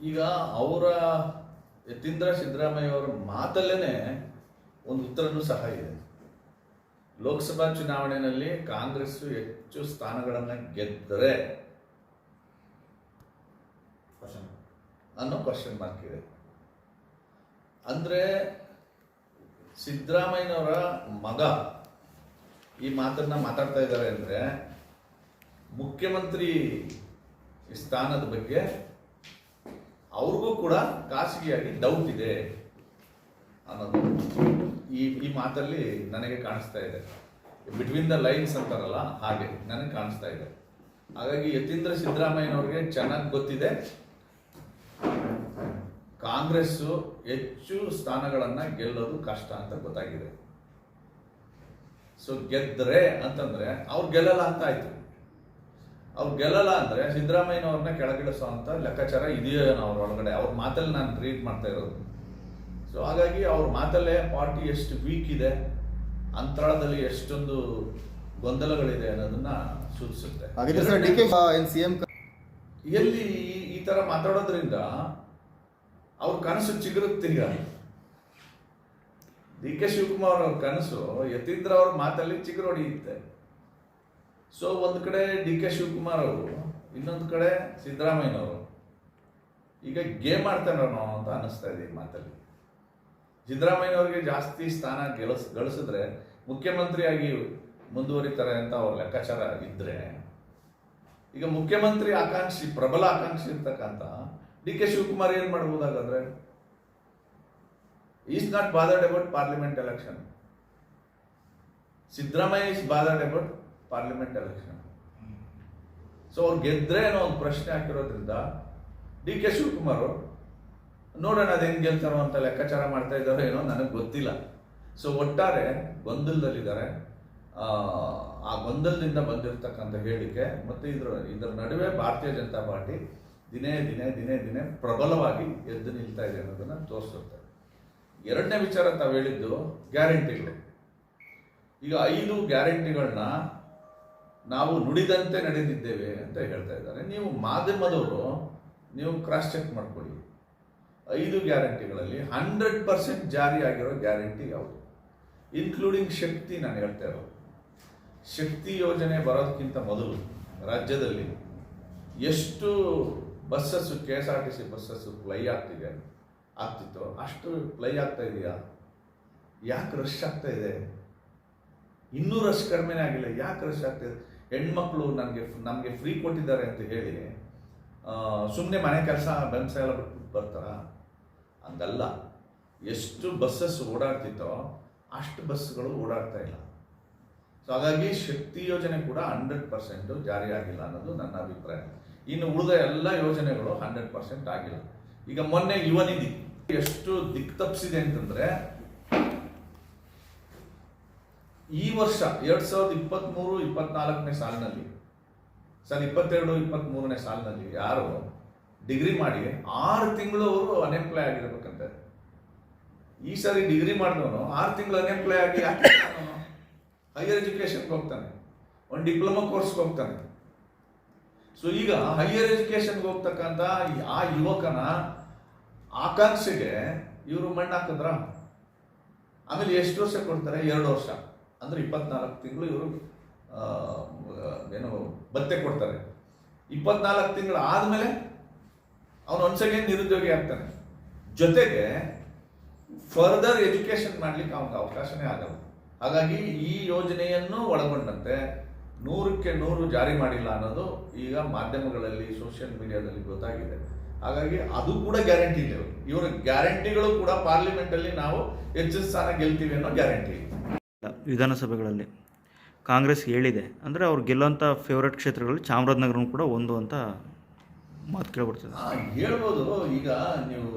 ಈಗ ಅವರ ಯತೀಂದ್ರ ಸಿದ್ದರಾಮಯ್ಯ ಅವರ ಮಾತಲ್ಲೇ ಒಂದು ಉತ್ತರನೂ ಸಹ ಇದೆ. ಲೋಕಸಭಾ ಚುನಾವಣೆಯಲ್ಲಿ ಕಾಂಗ್ರೆಸ್ ಹೆಚ್ಚು ಸ್ಥಾನಗಳನ್ನು ಗೆದ್ದರೆ ಅನ್ನೋ ಕ್ವಶನ್ ಮಾರ್ಕ್ ಇದೆ. ಅಂದರೆ ಸಿದ್ದರಾಮಯ್ಯನವರ ಮಗ ಈ ಮಾತನ್ನ ಮಾತಾಡ್ತಾ ಇದ್ದಾರೆ ಅಂದರೆ ಮುಖ್ಯಮಂತ್ರಿ ಸ್ಥಾನದ ಬಗ್ಗೆ ಅವ್ರಿಗೂ ಕೂಡ ಖಾಸಗಿಯಾಗಿ ಡೌಟ್ ಇದೆ ಅನ್ನೋದು. ಈ ಈ ಮಾತಲ್ಲಿ ನನಗೆ ಕಾಣಿಸ್ತಾ ಇದೆ. ಬಿಟ್ವೀನ್ ದ ಲೈನ್ಸ್ ಅಂತಾರಲ್ಲ, ಹಾಗೆ ನನಗೆ ಕಾಣಿಸ್ತಾ ಇದೆ. ಹಾಗಾಗಿ ಯತೀಂದ್ರ ಸಿದ್ದರಾಮಯ್ಯನವ್ರಿಗೆ ಚೆನ್ನಾಗಿ ಗೊತ್ತಿದೆ. ಕಾಂಗ್ರೆಸ್ಸು ಹೆಚ್ಚು ಸ್ಥಾನಗಳನ್ನ ಗೆಲ್ಲೋದು ಕಷ್ಟ ಅಂತ ಗೊತ್ತಾಗಿದೆ. ಸೊ ಗೆದ್ದರೆ ಅಂತಂದ್ರೆ ಅವ್ರು ಗೆಲ್ಲಲ್ಲ ಅಂತ ಆಯ್ತು. ಅವ್ರು ಗೆಲ್ಲಲ್ಲ ಅಂದ್ರೆ ಸಿದ್ದರಾಮಯ್ಯನವ್ರನ್ನ ಕೆಳಗಿಳಿಸೋ ಅಂತ ಲೆಕ್ಕಾಚಾರ ಇದೆಯೋ ಏನೋ ಅವ್ರ ಒಳಗಡೆ. ಅವ್ರ ಮಾತಲ್ಲಿ ನಾನು ಟ್ರೀಟ್ ಮಾಡ್ತಾ ಇರೋದು. ಸೊ ಹಾಗಾಗಿ ಅವ್ರ ಮಾತಲ್ಲೇ ಪಾರ್ಟಿ ಎಷ್ಟು ವೀಕ್ ಇದೆ ಅಂತರಾಳದಲ್ಲಿ ಎಷ್ಟೊಂದು ಗೊಂದಲಗಳಿದೆ ಅನ್ನೋದನ್ನ ಸೂಚಿಸುತ್ತೆ. ಎಲ್ಲಿ ಈ- ತರ ಮಾತಾಡೋದ್ರಿಂದ ಅವ್ರ ಕನಸು ಚಿಗುರುತ್ತೆ ಈಗ. ಡಿ ಕೆ ಶಿವಕುಮಾರ್ ಅವ್ರ ಕನಸು ಯತೀಂದ್ರ ಅವ್ರ ಮಾತಲ್ಲಿ ಚಿಗುರು ಹೊಡೆಯುತ್ತೆ ಸೊ ಒಂದು ಕಡೆ ಡಿ ಕೆ ಶಿವಕುಮಾರ್ ಅವರು, ಇನ್ನೊಂದು ಕಡೆ ಸಿದ್ದರಾಮಯ್ಯನವರು ಈಗ ಗೇಮ್ ಆಡ್ತಾನೋ ಅಂತ ಅನ್ನಿಸ್ತಾ ಇದೆ ಈ ಮಾತಲ್ಲಿ. ಸಿದ್ದರಾಮಯ್ಯನವ್ರಿಗೆ ಜಾಸ್ತಿ ಸ್ಥಾನ ಗೆಲಸ್, ಗಳಿಸಿದ್ರೆ ಮುಖ್ಯಮಂತ್ರಿಯಾಗಿ ಮುಂದುವರಿತಾರೆ ಅಂತ ಅವ್ರ ಲೆಕ್ಕಾಚಾರ ಇದ್ರೆ, ಈಗ ಮುಖ್ಯಮಂತ್ರಿ ಆಕಾಂಕ್ಷಿ, ಪ್ರಬಲ ಆಕಾಂಕ್ಷಿ ಇರ್ತಕ್ಕಂಥ ಡಿ ಕೆ ಶಿವಕುಮಾರ್ ಏನು ಮಾಡ್ಬೋದಾಗಂದ್ರೆ? Is not bothered about parliament election Siddaramaiah is bothered about parliament election so ಅವ್ರು ಗೆದ್ರೆ ಅನ್ನೋ ಒಂದು ಪ್ರಶ್ನೆ ಹಾಕಿರೋದ್ರಿಂದ ಡಿ ಕೆ ಶಿವಕುಮಾರ್ ಅವರು ನೋಡೋಣ ಅದು ಹೆಂಗ್ ಗೆಲ್ತಾರೋ ಅಂತ ಲೆಕ್ಕಾಚಾರ ಮಾಡ್ತಾ ಇದ್ದಾರೋ ಏನೋ ನನಗೆ ಗೊತ್ತಿಲ್ಲ. ಸೊ ಒಟ್ಟಾರೆ ಗೊಂದಲದಲ್ಲಿದ್ದಾರೆ. ಆ, ಆ ಗೊಂದಲದಿಂದ ಬಂದಿರತಕ್ಕಂಥ ಹೇಳಿಕೆ ಮತ್ತೆ ಇದ್ರ ಇದರ ನಡುವೆ ಭಾರತೀಯ ಜನತಾ ಪಾರ್ಟಿ ದಿನೇ ದಿನೇ ದಿನೇ ದಿನೇ ಪ್ರಬಲವಾಗಿ ಎದ್ದು ನಿಲ್ತಾ ಇದೆ ಅನ್ನೋದನ್ನ ತೋರಿಸುತ್ತೆ. ಎರಡನೇ ವಿಚಾರ ತಾವು ಹೇಳಿದ್ದು ಗ್ಯಾರಂಟಿಗಳು. ಈಗ ಐದು ಗ್ಯಾರಂಟಿಗಳನ್ನ ನಾವು ನುಡಿದಂತೆ ನಡೆದಿದ್ದೇವೆ ಅಂತ ಹೇಳ್ತಾ ಇದ್ದಾರೆ. ನೀವು ಮಾಧ್ಯಮದವರು, ನೀವು ಕ್ರಾಸ್ ಚೆಕ್ ಮಾಡ್ಕೊಳ್ಳಿ. ಐದು ಗ್ಯಾರಂಟಿಗಳಲ್ಲಿ ಹಂಡ್ರೆಡ್ ಪರ್ಸೆಂಟ್ ಜಾರಿ ಆಗಿರೋ ಗ್ಯಾರಂಟಿ ಯಾವುದು? ಇನ್ಕ್ಲೂಡಿಂಗ್ ಶಕ್ತಿ ನಾನು ಹೇಳ್ತಾ ಇರೋದು. ಶಕ್ತಿ ಯೋಜನೆ ಬರೋದಕ್ಕಿಂತ ಮೊದಲು ರಾಜ್ಯದಲ್ಲಿ ಎಷ್ಟು buses K S R T C buses ply ಆಗ್ತಿದೆ ಆಗ್ತಿತ್ತು ಅಷ್ಟು ಫ್ಲೈ ಆಗ್ತಾ ಇದೆಯಾ? ಯಾಕೆ ರಶ್ ಆಗ್ತಾ ಇದೆ? ಇನ್ನೂ ರಶ್ ಕಡಿಮೆನೇ ಆಗಿಲ್ಲ. ಯಾಕೆ ರಶ್ ಆಗ್ತಾ ಇದೆ? ಹೆಣ್ಮಕ್ಳು ನನಗೆ ನಮಗೆ ಫ್ರೀ ಕೊಟ್ಟಿದ್ದಾರೆ ಅಂತ ಹೇಳಿ ಸುಮ್ಮನೆ ಮನೆ ಕೆಲಸ ಬೆಂಬಸ ಎಲ್ಲ ಬಿಟ್ಬಿಟ್ಟು ಬರ್ತಾರ? ಹಂಗಲ್ಲ. ಎಷ್ಟು ಬಸ್ಸಸ್ ಓಡಾಡ್ತಿತ್ತೋ ಅಷ್ಟು ಬಸ್ಗಳು ಓಡಾಡ್ತಾ ಇಲ್ಲ. ಸೊ ಹಾಗಾಗಿ ಶಕ್ತಿ ಯೋಜನೆ ಕೂಡ ಹಂಡ್ರೆಡ್ ಪರ್ಸೆಂಟ್ ಜಾರಿ ಆಗಿಲ್ಲ ಅನ್ನೋದು ನನ್ನ ಅಭಿಪ್ರಾಯ. ಇನ್ನು ಉಳಿದ ಎಲ್ಲ ಯೋಜನೆಗಳು ಹಂಡ್ರೆಡ್ ಪರ್ಸೆಂಟ್ ಆಗಿಲ್ಲ. ಈಗ ಮೊನ್ನೆ ಯುವ ನಿಧಿ. ಎಷ್ಟು ದಿಕ್ ತಪ್ಪಿಸಿದೆ ಅಂತಂದ್ರೆ ಈ ವರ್ಷ ಎರಡ್ ಸಾವಿರದ ಇಪ್ಪತ್ತ್ಮೂರು ಇಪ್ಪತ್ನಾಲ್ಕನೇ ಸಾಲಿನಲ್ಲಿ, ಸರ್, ಇಪ್ಪತ್ತೆರಡು ಇಪ್ಪತ್ತ್ಮೂರನೇ ಸಾಲಿನಲ್ಲಿ ಯಾರು ಡಿಗ್ರಿ ಮಾಡಿ ಆರು ತಿಂಗಳು ಅವರು ಅನ್ಎಂಪ್ಲಾಯ್ ಆಗಿರ್ಬೇಕಂತ. ಈ ಸಾರಿ ಡಿಗ್ರಿ ಮಾಡಿದವನು ಆರು ತಿಂಗಳು ಅನ್ಎಂಪ್ಲಾಯ್ ಆಗಿ ಹೈಯರ್ ಎಜುಕೇಶನ್ಗೆ ಹೋಗ್ತಾನೆ? ಒಂದು ಡಿಪ್ಲೊಮಾ ಕೋರ್ಸ್ಗೆ ಹೋಗ್ತಾನೆ. ಸೊ ಈಗ ಹೈಯರ್ ಎಜುಕೇಶನ್ಗೆ ಹೋಗ್ತಕ್ಕಂಥ ಆ ಯುವಕನ ಆಕಾಂಕ್ಷೆಗೆ ಇವರು ಮಣ್ಣು ಹಾಕಿದ್ರ ಆಮೇಲೆ ಎಷ್ಟು ವರ್ಷ ಕೊಡ್ತಾರೆ? ಎರಡು ವರ್ಷ. ಅಂದ್ರೆ ಇಪ್ಪತ್ನಾಲ್ಕು ತಿಂಗಳು ಇವರು ಏನು ಭತ್ತೆ ಕೊಡ್ತಾರೆ. ಇಪ್ಪತ್ನಾಲ್ಕು ತಿಂಗಳು ಆದಮೇಲೆ ಅವನು ಅಗೇನ್ ನಿರುದ್ಯೋಗಿ ಆಗ್ತಾನೆ. ಜೊತೆಗೆ ಫರ್ದರ್ ಎಜುಕೇಶನ್ ಮಾಡಲಿಕ್ಕೆ ಅವನಿಗೆ ಅವಕಾಶನೇ ಆಗಲ್ಲ. ಹಾಗಾಗಿ ಈ ಯೋಜನೆಯನ್ನು ಒಳಗೊಂಡಂತೆ ನೂರಕ್ಕೆ ನೂರು ಜಾರಿ ಮಾಡಿಲ್ಲ ಅನ್ನೋದು ಈಗ ಮಾಧ್ಯಮಗಳಲ್ಲಿ ಸೋಷಿಯಲ್ ಮೀಡಿಯಾದಲ್ಲಿ ಗೊತ್ತಾಗಿದೆ. ಹಾಗಾಗಿ ಅದು ಕೂಡ ಗ್ಯಾರಂಟಿ ಇದೆ ಇವರ ಗ್ಯಾರಂಟಿಗಳು ಕೂಡ ಪಾರ್ಲಿಮೆಂಟಲ್ಲಿ ನಾವು ಹೆಚ್ಚು ಸ್ಥಾನ ಗೆಲ್ತೀವಿ ಅನ್ನೋ ಗ್ಯಾರಂಟಿ ಇದೆ ವಿಧಾನಸಭೆಗಳಲ್ಲಿ ಕಾಂಗ್ರೆಸ್ ಹೇಳಿದೆ. ಅಂದರೆ ಅವ್ರು ಗೆಲ್ಲೋಂಥ ಫೇವ್ರೇಟ್ ಕ್ಷೇತ್ರಗಳಲ್ಲಿ ಚಾಮರಾಜನಗರನೂ ಕೂಡ ಒಂದು ಅಂತ ಮಾತು ಕೇಳ್ಬಿಡ್ತದೆ ಹೇಳ್ಬೋದು. ಈಗ ನೀವು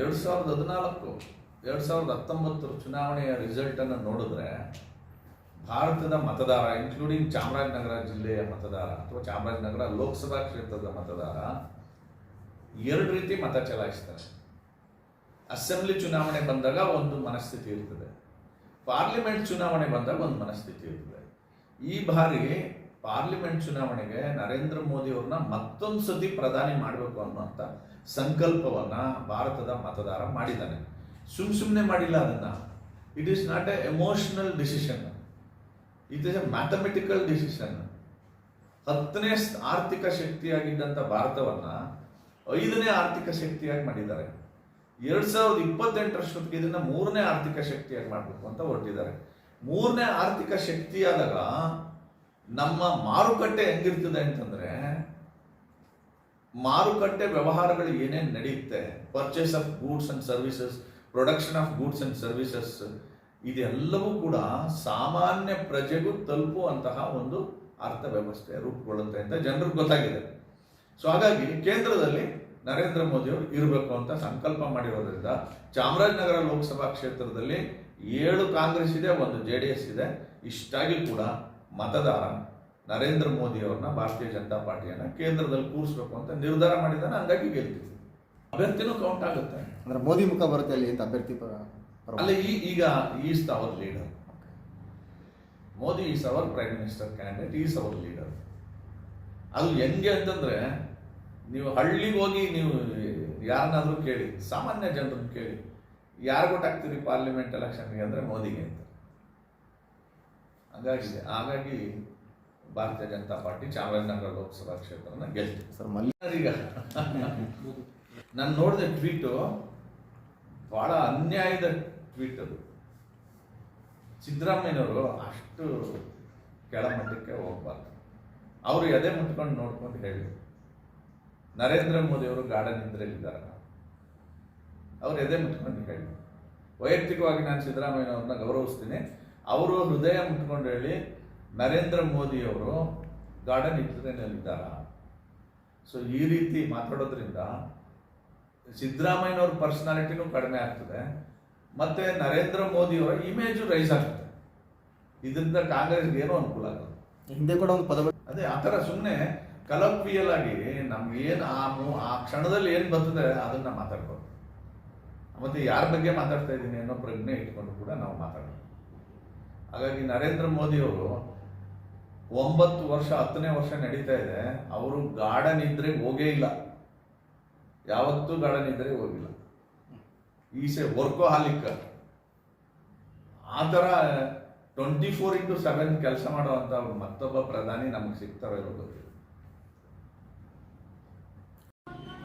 ಎರಡು ಸಾವಿರದ ಹದಿನಾಲ್ಕು, ಎರಡು ಸಾವಿರದ ಹತ್ತೊಂಬತ್ತರ ಚುನಾವಣೆಯ ರಿಸಲ್ಟನ್ನು ನೋಡಿದ್ರೆ ಭಾರತದ ಮತದಾರ ಇನ್ಕ್ಲೂಡಿಂಗ್ ಚಾಮರಾಜನಗರ ಜಿಲ್ಲೆಯ ಮತದಾರ ಅಥವಾ ಚಾಮರಾಜನಗರ ಲೋಕಸಭಾ ಕ್ಷೇತ್ರದ ಮತದಾರ, ಎರಡು ರೀತಿ ಮತ ಚಲಾಯಿಸ್ತಾರೆ. ಅಸೆಂಬ್ಲಿ ಚುನಾವಣೆ ಬಂದಾಗ ಒಂದು ಮನಸ್ಥಿತಿ ಇರ್ತದೆ. ಪಾರ್ಲಿಮೆಂಟ್ ಚುನಾವಣೆ ಬಂದಾಗ ಒಂದು ಮನಸ್ಥಿತಿ ಇರ್ತದೆ. ಈ ಬಾರಿ ಪಾರ್ಲಿಮೆಂಟ್ ಚುನಾವಣೆಗೆ ನರೇಂದ್ರ ಮೋದಿ ಅವ್ರನ್ನ ಮತ್ತೊಂದು ಸತಿ ಪ್ರಧಾನಿ ಮಾಡಬೇಕು ಅನ್ನುವಂಥ ಸಂಕಲ್ಪವನ್ನು ಭಾರತದ ಮತದಾರ ಮಾಡಿದ್ದಾನೆ ಸುಮ್ ಸುಮ್ಮನೆ ಮಾಡಿಲ್ಲ ಅದನ್ನು. It is not a emotional decision it is a mathematical decision ಹತ್ತನೇ ಆರ್ಥಿಕ ಶಕ್ತಿಯಾಗಿದ್ದಂಥ ಭಾರತವನ್ನು ಐದನೇ ಆರ್ಥಿಕ ಶಕ್ತಿಯಾಗಿ ಮಾಡಿದ್ದಾರೆ. ಎರಡ್ ಸಾವಿರದ ಇಪ್ಪತ್ತೆಂಟರಷ್ಟೊತ್ತಿಗೆ ಇದನ್ನ ಮೂರನೇ ಆರ್ಥಿಕ ಶಕ್ತಿಯಾಗಿ ಮಾಡಬೇಕು ಅಂತ ಹೊರಟಿದ್ದಾರೆ. ಮೂರನೇ ಆರ್ಥಿಕ ಶಕ್ತಿಯಾದಾಗ ನಮ್ಮ ಮಾರುಕಟ್ಟೆ ಹೆಂಗಿರ್ತದೆ ಅಂತಂದ್ರೆ ಮಾರುಕಟ್ಟೆ ವ್ಯವಹಾರಗಳು ಏನೇನು ನಡೆಯುತ್ತೆ? Purchase of goods and services production of goods and services ಇದೆಲ್ಲವೂ ಕೂಡ ಸಾಮಾನ್ಯ ಪ್ರಜೆಗೂ ತಲುಪುವಂತಹ ಒಂದು ಅರ್ಥ ವ್ಯವಸ್ಥೆ ರೂಪುಗೊಳ್ಳುತ್ತೆ ಅಂತ ಜನರಿಗೆ ಗೊತ್ತಾಗಿದೆ. ಸೊ ಹಾಗಾಗಿ ಕೇಂದ್ರದಲ್ಲಿ ನರೇಂದ್ರ ಮೋದಿ ಅವರು ಇರಬೇಕು ಅಂತ ಸಂಕಲ್ಪ ಮಾಡಿರೋದ್ರಿಂದ ಚಾಮರಾಜನಗರ ಲೋಕಸಭಾ ಕ್ಷೇತ್ರದಲ್ಲಿ ಏಳು ಕಾಂಗ್ರೆಸ್ ಇದೆ ಒಂದು ಜೆ ಡಿ ಎಸ್ ಇದೆ. ಇಷ್ಟಾಗಿ ಕೂಡ ಮತದಾರ ನರೇಂದ್ರ ಮೋದಿ ಅವ್ರನ್ನ ಭಾರತೀಯ ಜನತಾ ಪಾರ್ಟಿಯನ್ನ ಕೇಂದ್ರದಲ್ಲಿ ಕೂರಿಸ್ಬೇಕು ಅಂತ ನಿರ್ಧಾರ ಮಾಡಿದ್ದಾನೆ ಹಂಗಾಗಿ ಗೆಲ್ತೀವಿ ಅಭ್ಯರ್ಥಿನೂ ಕೌಂಟ್ ಆಗುತ್ತೆ. ಅಂದ್ರೆ ಮೋದಿ ಮುಖ ಬರುತ್ತೆ ಅಲ್ಲಿ ಅಂತ ಅಭ್ಯರ್ಥಿ ಅಲ್ಲಿ ಈ ಈಗ is our leader Modi is our prime minister candidate is our leader ಅದು ಹೆಂಗೆ ಅಂತಂದ್ರೆ ನೀವು ಹಳ್ಳಿಗೆ ಹೋಗಿ ನೀವು ಯಾರನ್ನಾದರೂ ಕೇಳಿ ಸಾಮಾನ್ಯ ಜನರನ್ನು ಕೇಳಿ ಯಾರು ಗೊತ್ತಾಗ್ತೀರಿ ಪಾರ್ಲಿಮೆಂಟ್ ಎಲೆಕ್ಷನ್ಗೆ ಅಂದರೆ ಮೋದಿಗೆ ಅಂತ. ಹಾಗಾಗಿ ಹಾಗಾಗಿ ಭಾರತೀಯ ಜನತಾ ಪಾರ್ಟಿ ಚಾಮರಾಜನಗರ ಲೋಕಸಭಾ ಕ್ಷೇತ್ರನ ಗೆಲ್ತೀವಿ ಸರ್ ಮಲ್ಲಿ ನಾನು ನೋಡಿದೆ ಟ್ವೀಟು ಭಾಳ ಅನ್ಯಾಯದ ಟ್ವೀಟ್ ಅದು. ಸಿದ್ದರಾಮಯ್ಯನವರು ಅಷ್ಟು ಕೆಳಮಟ್ಟಕ್ಕೆ ಹೋಗ್ಬಾರ್ದು. ಅವರು ಎದೆ ಮುಟ್ಕೊಂಡು ನೋಡ್ಕೊಂಡು ಹೇಳಿ ನರೇಂದ್ರ ಮೋದಿ ಅವರು ಗಾರ್ಡನ್ ನಿದ್ರೆಯಲ್ಲಿದ್ದಾರೆ. ಅವ್ರು ಎದೆ ಮುಟ್ಕೊಂಡು ಹೇಳಿ. ವೈಯಕ್ತಿಕವಾಗಿ ನಾನು ಸಿದ್ದರಾಮಯ್ಯನವ್ರನ್ನ ಗೌರವಿಸ್ತೀನಿ. ಅವರು ಹೃದಯ ಮುಟ್ಕೊಂಡು ಹೇಳಿ ನರೇಂದ್ರ ಮೋದಿ ಅವರು ಗಾರ್ಡನ್ ನಿದ್ರೆಯಲ್ಲಿದ್ದಾರ? ಸೊ ಈ ರೀತಿ ಮಾತಾಡೋದ್ರಿಂದ ಸಿದ್ದರಾಮಯ್ಯನವ್ರ ಪರ್ಸನಾಲಿಟಿನೂ ಕಡಿಮೆ ಆಗ್ತದೆ. ಮತ್ತೆ ನರೇಂದ್ರ ಮೋದಿಯವರ ಇಮೇಜು ರೈಸ್ ಆಗ್ತದೆ. ಇದರಿಂದ ಕಾಂಗ್ರೆಸ್ಗೆ ಏನೋ ಅನುಕೂಲ ಆಗುತ್ತೆ ಹಿಂದೆ ಕೂಡ ಒಂದು ಪದ ಅದೇ ಆ ಥರ ಸುಮ್ಮನೆ ಕಲಕ್ವಿಯಲ್ ಆಗಿ ನಮ್ಗೆ ಏನು ಆ ಆ ಕ್ಷಣದಲ್ಲಿ ಏನು ಬರ್ತದೆ ಅದನ್ನ ಮಾತಾಡ್ಬೋದು. ಮತ್ತೆ ಯಾರ ಬಗ್ಗೆ ಮಾತಾಡ್ತಾ ಇದ್ದೀನಿ ಅನ್ನೋ ಪ್ರಜ್ಞೆ ಇಟ್ಕೊಂಡು ಕೂಡ ನಾವು ಮಾತಾಡೋದು. ಹಾಗಾಗಿ ನರೇಂದ್ರ ಮೋದಿ ಅವರು ಒಂಬತ್ತು ವರ್ಷ, ಹತ್ತನೇ ವರ್ಷ ನಡೀತಾ ಇದೆ, ಅವರು ಗಾರ್ಡನ್ ಇದ್ರೆ ಹೋಗೇ ಇಲ್ಲ. ಯಾವತ್ತೂ ಗಾರ್ಡನ್ ಇದ್ರೆ ಹೋಗಿಲ್ಲ. ಈಸೆ ವರ್ಕೋ ಹಾಲಿಕ್ಕ ಆ ಥರ ಟ್ವೆಂಟಿ ಫೋರ್ ಇಂಟು ಸೆವೆನ್ ಕೆಲಸ ಮಾಡುವಂಥ ಮತ್ತೊಬ್ಬ ಪ್ರಧಾನಿ ನಮಗೆ ಸಿಗ್ತಾರೋ ಗೊತ್ತಿಲ್ಲ.